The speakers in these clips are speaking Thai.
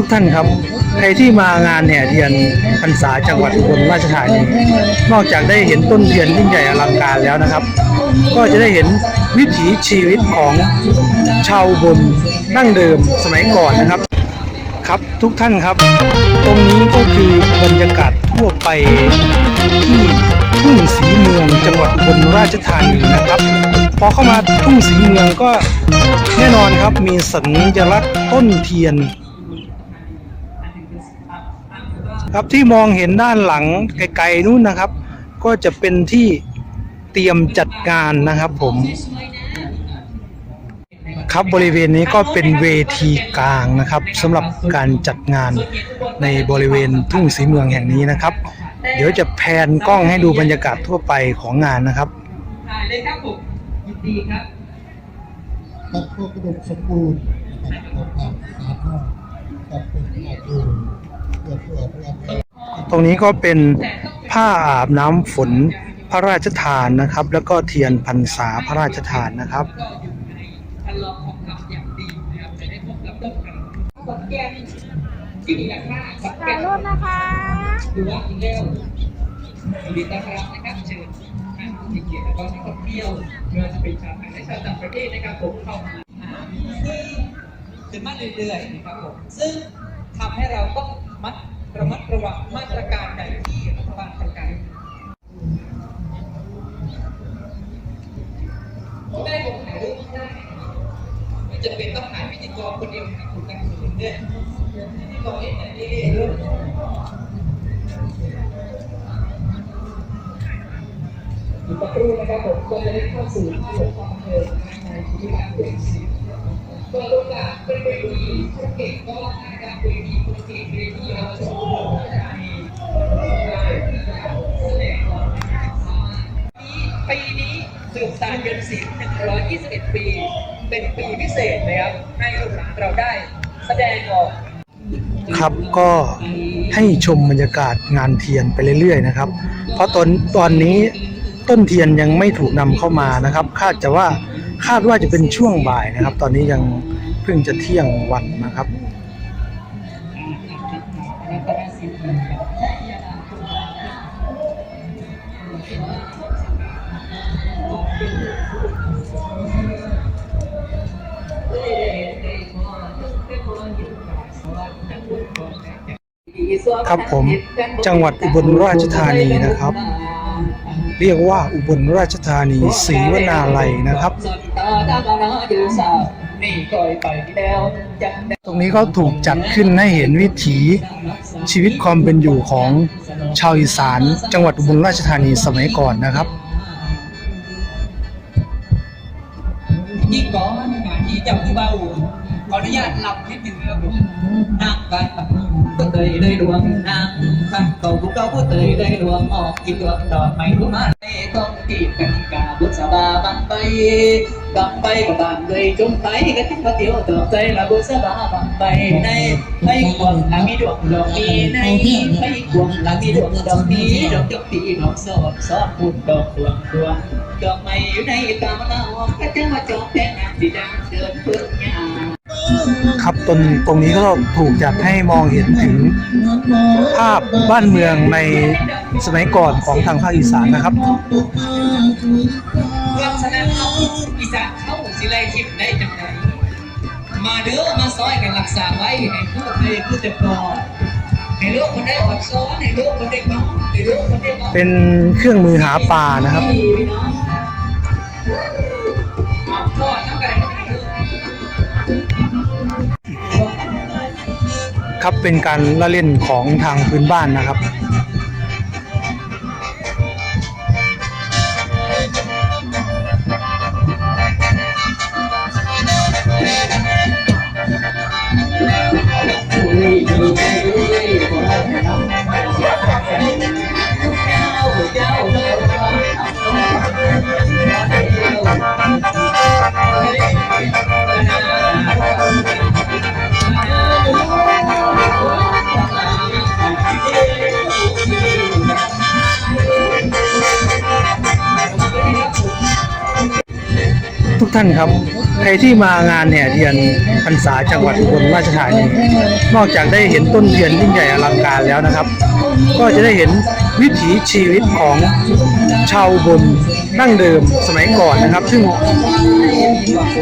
ทุกท่านครับ ใครที่มางานแห่เทียนพรรษาจังหวัดอุบลราชธานีนอกจากได้เห็นต้นเทียนยิ่งใหญ่อลังการแล้วนะครับ ก็จะได้เห็นวิถีชีวิตของชาวอุบนดั้งเดิมสมัยก่อนนะครับ ครับทุกท่านครับ ตรงนี้ก็คือบรรยากาศทั่วไปที่ทุ่งสีเมืองจังหวัดอุบลราชธานีนะครับ พอเข้ามาทุ่งสีเมืองก็แน่นอนครับมีสัญลักษณ์ต้นเทียน ครับที่มองเห็นด้านหลังไกลๆนู้นนะครับ ก็จะเป็นที่เตรียมจัดงานนะครับผม ครับบริเวณนี้ก็เป็นเวทีกลางนะครับสำหรับการจัดงานในบริเวณทุ่งสีเมืองแห่งนี้นะครับ เดี๋ยวจะแพนกล้องให้ดูบรรยากาศทั่วไปของงานนะครับถ่ายเลยครับผมยินดีครับกับพวกกระดูกสมบูรณ์นะครับกับสาธุกับเป็นอาจูเพื่อ เพื่อเพื่อเพื่อตรงนี้ก็เป็นผ้าอาบน้ำฝนพระราชทานนะครับ แล้วก็เทียนพรรษาพระราชทานนะครับก็อยู่ในคันลองของคำอย่างดีนะครับจะได้พบกับต้นกระขอนแก่นที่มีราคาขอนแก่ถ่ายนรูปนะคะดูว่าอีกแล้วยินดีต้อนรับนะครับเชิญท่านที่เกียรติและก็นักท่องเที่ยวไม่ว่าจะเป็นชาวไทยและชาวต่างประเทศนะครับผมเข้ามาขึ้นมาเรื่อยๆนะครับผมซึ่งทำให้เราต้อง มัดระมัดระวังมาตรการใดที่รัฐบาลประกาศได้ผมถ่ายรูปได้ไม่จำเป็นต้องถ่ายพิธีกรคนเดียวนะคุณกันเขินเนี่ยพิธีกรเองไหนนี่เรื่องอีกสักครู่นะครับผมก็จะได้เข้าสู่ที่หลวงพ่อเดินในชีวิตการเป็นชีวิตก็โอกาส เป็นเวทีคนเก่งก็ให้การเวทีคนเก่งเวทีเราชมมีได้แสดงความสามารถปีนี้สืบสานเดือนสิงห์121 ปี เป็นปีพิเศษนะครับให้ลูกหลานเราได้แสดงออกครับก็ให้ชมบรรยากาศงานเทียนไปเรื่อยๆนะครับ เพราะตอนตอนนี้ต้นเทียนยังไม่ถูกนำเข้ามานะครับ คาดจะว่าคาดว่าจะเป็นช่วงบ่ายนะครับ ตอนนี้ยัง พิ่งจะเที่ยงวันนะครับ ครับผมจังหวัดอุบลราชธานีนะครับ เรียกว่าอุบลราชธานีศรีวนาลัยนะครับ ตรงนี้ก็ถูกจัดขึ้นให้เห็นวิถีชีวิตความเป็นอยู่ของชาวอีสาน จังหวัดอุบลราชธานีสมัยก่อนนะครับยิ่งก่อนงานที่เจ้าผู้เบาขออนุญาตหลับนิดหนึ่งครับผมนั่งกันก็เตยเลยดวงนั่งกันเก่าผู้เก่าก็เตยเลยดวงออกกินดวงดอกไม้รู้มา ต้องกีบกันกาบุษบาบังไปบังไปกับบางเลยจงไปกันที่มาเตียวตอกใจละบุษบาบังไปในไม่ควงหละมีดวงดอกมีในไม่ควงหละมีดวงดอกมีดอกดอกปีดอกสอบสอบปุ่นดอกดวงดวงดอกไม้อยู่ในตามนาก็จะมาจอกแทนสีดำเดินเพื่อนยาครับตรงตรงนี้ก็ถูกจัดให้มองเห็นถึงภาพบ้านเมืองใน สมัยก่อนของทางภาคอีสานนะครับลักษณะเขาอีสานเข้าสิไลทิพได้จังไงมาเด้อมาซอยกันรักษาไว้ให้พูดให้พูดแต่พอให้ลูกคนได้อดซ้อนให้ลูกคนได้เมาให้ลูกคนได้เมาเป็นเครื่องมือหาปลานะครับพี่น้องเอาทอดน้ำไก่ครับเป็นการละเล่นของทางพื้นบ้านนะครับ กท่านครับ ใครที่มางานแห่เทียนพรรษาจังหวัดอุบลราชธานีนอกจากได้เห็นต้นเทียนยิ่งใหญ่อลังการแล้วนะครับ ก็จะได้เห็นวิถีชีวิตของชาวบนดั้งเดิมสมัยก่อนนะครับ ซึ่ง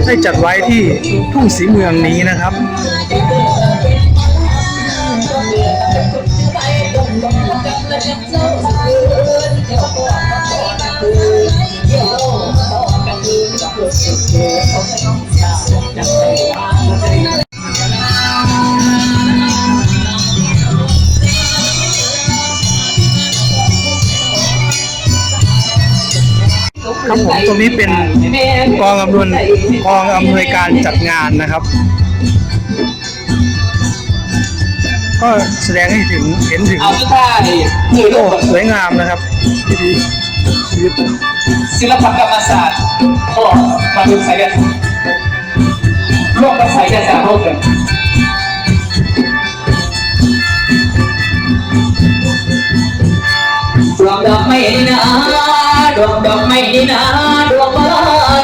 ได้จัดไว้ที่ทุ่งสีเมืองนี้นะครับ ครับผมตรงนี้เป็นกองอำนวยกองอำนวยการจัดงานนะครับ ก็แสดงให้ถึงเห็นถึงเอาสุดท้ายมือโลโอ้กสวยงามนะครับวิถีชีวิต ศิลปกรรมศาสตร์ของมาดูสายกันโลกภาษายศาสตร์โลกกันดวงดอกไม้นี่นะดวงดอกไม้นี่นะดวงฟ้า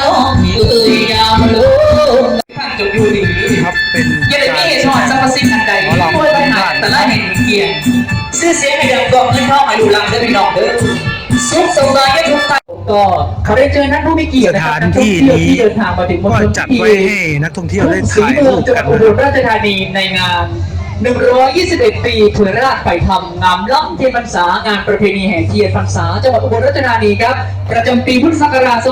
น้องอยู่ยามลูกท่านจงอยู่ดีครับเป็นย่าไมีเหตุผลสักสิทธิ์อันใดช่วยปัญหาแต่ละแห่งเกียรติชื่อเสียงให้ดังกองเงินทองให้ดูลังได้พี่น้องเด้อสุขสบายทุกท่าน ก็เขาได้เจอนักท่องเที่ยวนะคถารับนที่นี้ ที่เดินทางมาถึงก็จัดไว้ให้นักท่องเที่ยวได้ถ่ายเมืรูองปจังหกัวันดอุบลราชธานีในงาน 121 ปีเผยราชไปทำงามล่ำเทียนพรรษางานประเพณีแห่เทียนพรรษาจังหวัดอุบลราชธานีครับ ประจำปีพุทธศักราช 2565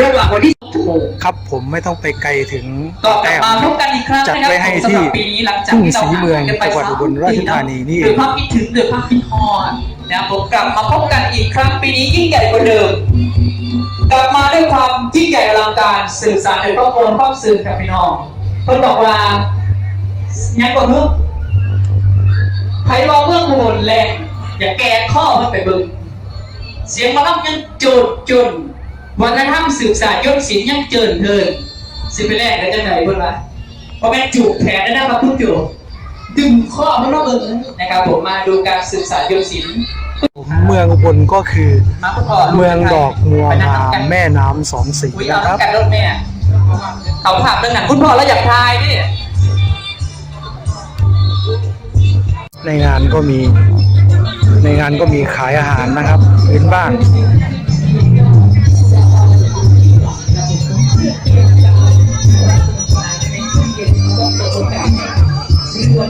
ระหว่างวันที่6ครับผมไม่ต้องไปไกลถึงก็กลัแต้บมมาพบกันอีกครั้งจัดนะครัไว้ให้ที่หรับปีนี้หลังจากทุ่งที่เราศรีเมืองห่างกันไปจังหวัดอุบลราชธานีนี่หรือภาพคิดถึงหรือภาพคิดฮอน นะผมกลับมาพบกันอีกครั้งปีนี้ยิ่งใหญ่กว่าเดิม กลับมาด้วยความยิ่งใหญ่อลังการสื่อสารในครอบครัวครอบสื่อกับพี่น้องเพิ่นบอกว่ายังกว่าเมื่อไผว่าเมืองอุบลแรงอย่าแกะข้อเพิ่นไปบิ่งเสียงมาลับยังโจดจุนวัฒนธรรมสืบสานยศศิลยังเจินเทินสิไปแรกได้จังไหนเพื่อนวะเพราะแม่นจูบแขนได้นะครับคุณจู ดึงข้อมันรอบเอิญนะครับผมมาดูการสืบสานยศศิลป์เมืองอุบลก็คือมาคุณพ่อเมืองดอกมัวไปนั่งางกัมนแม่น้ำสองสีอุ้ยเอานะครับน้ำกันรถแม่เขาถามเรื่องนั้นคุณพ่อแล้วอยากทายนี่ในงานก็มี ในงานก็มีขายอาหารนะครับเป็นบ้านา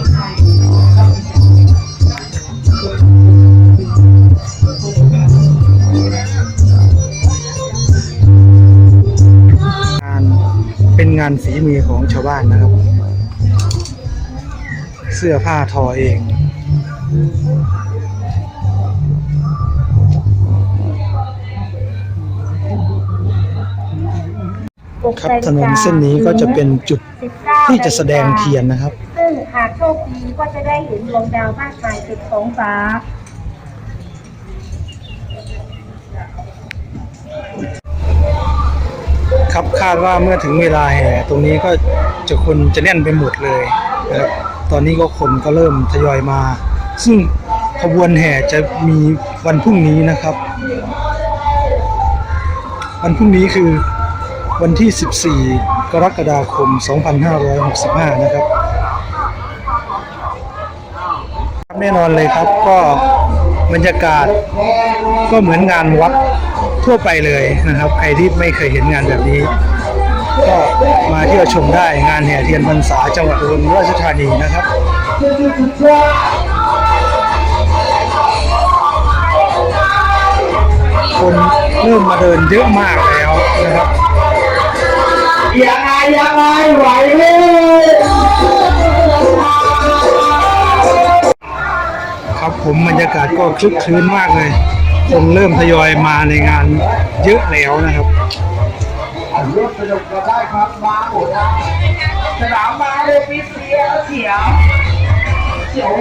นเป็นงานฝีมือของชาวบ้านนะครับ เสื้อผ้าทอเองครับถนนเส้นนี้ก็จะเป็นจุดที่จะแสดงเทียนนะครับ ก็จะได้เห็นดวงดาวมากมายต็มท้องฟ้า ครับคาดว่าเมื่อถึงเวลาแห่ตรงนี้ก็จะคนจะแน่นไปหมดเลยนะครับตอนนี้ก็คนก็เริ่มทยอยมา ซึ่งขบวนแห่จะมีวันพรุ่งนี้นะครับ วันพรุ่งนี้คือวันที่ 14 กรกฎาคม 2565 นะครับ แน่นอนเลยครับก็บรรยากาศก็เหมือนงานวัดทั่วไปเลยนะครับ ใครที่ไม่เคยเห็นงานแบบนี้ ก็มาเที่ยวชมได้งานแห่เทียนพรรษาจังหวัดอุบลราชธานีนะครับคนเริ่มมาเดินเยอะมากแล้วนะครับยังไงยังไงไหวเลย ผมบรรยากาศก็คลึกคลื้นมากเลยคนเริ่มทยอยมาในงานเยอะแล้วนะครับร่วมสนุกกันได้ครับมาหมดนะสนามมาเลยปีเสียเสียวเสียว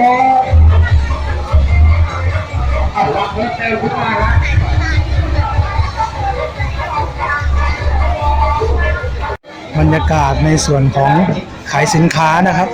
เอาละเพิ่มเติมขึ้นมาละบรรยากาศในส่วนของขายสินค้านะครับ